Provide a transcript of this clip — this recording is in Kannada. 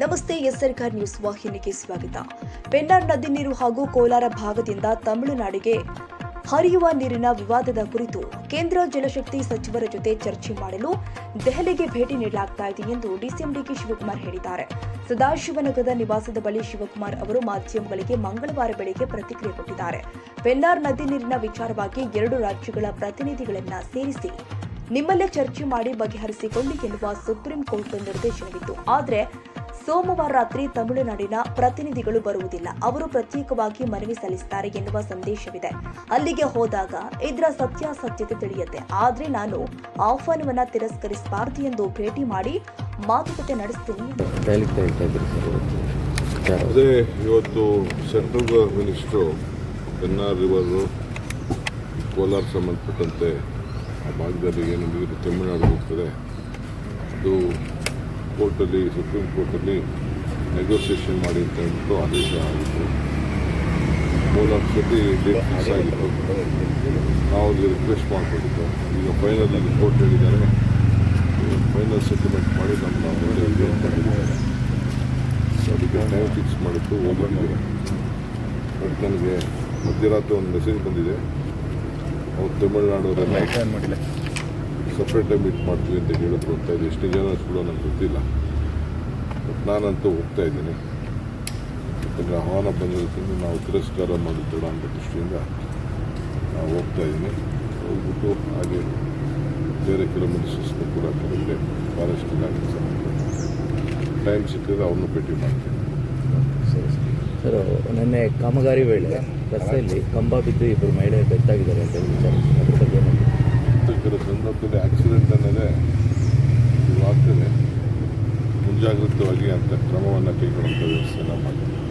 ನಮಸ್ತೆ ಎಸ್ಆರ್ಕಾರ್ ನ್ಯೂಸ್ ವಾಹಿನಿಗೆ ಸ್ವಾಗತ. ಪೆನ್ನಾರ್ ನದಿ ನೀರು ಹಾಗೂ ಕೋಲಾರ ಭಾಗದಿಂದ ತಮಿಳುನಾಡಿಗೆ ಹರಿಯುವ ನೀರಿನ ವಿವಾದದ ಕುರಿತು ಕೇಂದ್ರ ಜಲಶಕ್ತಿ ಸಚಿವರ ಜೊತೆ ಚರ್ಚೆ ಮಾಡಲು ದೆಹಲಿಗೆ ಭೇಟಿ ನೀಡಲಾಗ್ತಾ ಇದೆ ಎಂದು ಡಿಸಿಎಂ ಡಿಕೆ ಶಿವಕುಮಾರ್ ಹೇಳಿದ್ದಾರೆ. ಸದಾಶಿವನಗರದ ನಿವಾಸದ ಬಳಿ ಶಿವಕುಮಾರ್ ಅವರು ಮಾಧ್ಯಮಗಳಿಗೆ ಮಂಗಳವಾರ ಬೆಳಗ್ಗೆ ಪ್ರತಿಕ್ರಿಯೆ ಕೊಟ್ಟಿದ್ದಾರೆ. ಪೆನ್ನಾರ್ ನದಿ ನೀರಿನ ವಿಚಾರವಾಗಿ ಎರಡು ರಾಜ್ಯಗಳ ಪ್ರತಿನಿಧಿಗಳನ್ನ ಸೇರಿಸಿ ನಿಮ್ಮಲ್ಲೇ ಚರ್ಚೆ ಮಾಡಿ ಬಗೆಹರಿಸಿಕೊಳ್ಳಿ ಎನ್ನುವ ಸುಪ್ರೀಂ ಕೋರ್ಟ್ ನಿರ್ದೇಶನವಿತ್ತು. ಆದರೆ ಸೋಮವಾರ ರಾತ್ರಿ ತಮಿಳುನಾಡಿನ ಪ್ರತಿನಿಧಿಗಳು ಬರುವುದಿಲ್ಲ. ಅವರು ಪ್ರತ್ಯೇಕವಾಗಿ ಮನವಿ ಸಲ್ಲಿಸುತ್ತಾರೆ ಎನ್ನುವ ಸಂದೇಶವಿದೆ. ಅಲ್ಲಿಗೆ ಹೋದಾಗ ಇದರ ಸತ್ಯಾಸತ್ಯತೆ ತಿಳಿಯುತ್ತೆ. ಆದ್ರೆ ನಾನು ಆಹ್ವಾನವನ್ನ ತಿರಸ್ಕರಿಸಬಾರದು ಎಂದು ಭೇಟಿ ಮಾಡಿ ಮಾತುಕತೆ ನಡೆಸ್ತೀನಿ. ಇವತ್ತು. ವಿಚಾರ ಅದೇ ಇವತ್ತು ಸೆಂಟ್ರಲ್ ಮಿನಿಸ್ಟ್ರು ರಿವರು ಕೋಲಾರ ಸಂಬಂಧಪಟ್ಟಂತೆ ಆ ಭಾಗದಲ್ಲಿ ಏನು ನೀರು ತಮಿಳುನಾಡು ಹೋಗ್ತದೆ. ಅದು ಕೋರ್ಟಲ್ಲಿ, ಸುಪ್ರೀಂ ಕೋರ್ಟಲ್ಲಿ ನೆಗೋಸಿಯೇಷನ್ ಮಾಡಿ ಅಂತ ಹೇಳ್ಬಿಟ್ಟು ಆದೇಶ ಆಗಿತ್ತು. ಮೂರ್ನಾಲ್ಕು ಸತಿ ಡೇಟ್ ಫಿಕ್ಸ್ ಆಗಿತ್ತು. ನಾವು ಅಲ್ಲಿ ರಿಕ್ವೆಸ್ಟ್ ಮಾಡ್ಕೊಂಡಿದ್ದು ಈಗ ಫೈನಲ್ ಕೋರ್ಟ್ ಹೇಳಿದ್ದಾರೆ. ಫೈನಲ್ ಸೆಟಲ್ಮೆಂಟ್ ಮಾಡಿ ನಮ್ಮ ಸೊ ಅದಕ್ಕೆ ಟೈಮ್ ಫಿಕ್ಸ್ ಮಾಡಿತ್ತು ಹೋಗಿದ್ದೀವಿ ಬಟ್ ನನಗೆ ಮಧ್ಯರಾತ್ರಿ ಒಂದು ಮೆಸೇಜ್ ಬಂದಿದೆ. ಅವ್ರು ತಮಿಳ್ನಾಡವರೆಲ್ಲ ಸಪ್ರೇಟಾಗಿ ಮೀಟ್ ಮಾಡ್ತೀವಿ ಅಂತ ಹೇಳಿದ್ರು ಹೋಗ್ತಾ ಇದೆ ಎಷ್ಟು ಜನ ಸುಳ್ಳು ನನಗೆ ಗೊತ್ತಿಲ್ಲ. ಬಟ್ ನಾನಂತೂ ಹೋಗ್ತಾ ಇದ್ದೀನಿ. ಯಾಕಂದರೆ ಆಹ್ವಾನ ಬಂದಿರೋದ್ರಿಂದ ನಾವು ತಿರಸ್ಕಾರ ಮಾಡಿದ್ದೋಣ ಅನ್ನೋ ದೃಷ್ಟಿಯಿಂದ ನಾವು ಹೋಗ್ತಾ ಇದ್ದೀನಿ. ಹೋಗ್ಬಿಟ್ಟು ಹಾಗೆ ಬೇರೆ ಕಿಲೋಮೀಟರ್ ಮಿನಿಸ್ಟರ್ಸ್ನ ಕೂಡ ಕರೆಕ್ಟ್ ಫಾರೆಸ್ಟ್ ಇಲಾಖೆ ಸಂಬಂಧ ಟೈಮ್ ಸಿಕ್ಕಿದ್ರೆ ಅವ್ರನ್ನೂ ಭೇಟಿ ಮಾಡ್ತೀನಿ. ಸರ್ ನಿನ್ನೆ ಕಾಮಗಾರಿ ವೇಳೆ ರಸ್ತೆಯಲ್ಲಿ ಕಂಬ ಬಿದ್ದು ಇಬ್ಬರು ಮಹಿಳೆಯರು ಬೆತ್ತಾಗಿದ್ದಾರೆ ಅಂತ ವಿಚಾರ ಕೆಲವು ಸಂದರ್ಭದಲ್ಲಿ ಆಕ್ಸಿಡೆಂಟ್ ಅನ್ನೋದೇ ಆಗ್ತದೆ. ಮುಂಜಾಗ್ರತವಾಗಿ ಅಂತ ಕ್ರಮವನ್ನು ಕೈಗೊಳ್ಳುವಂಥ ವ್ಯವಸ್ಥೆನ ಮಾಡಿ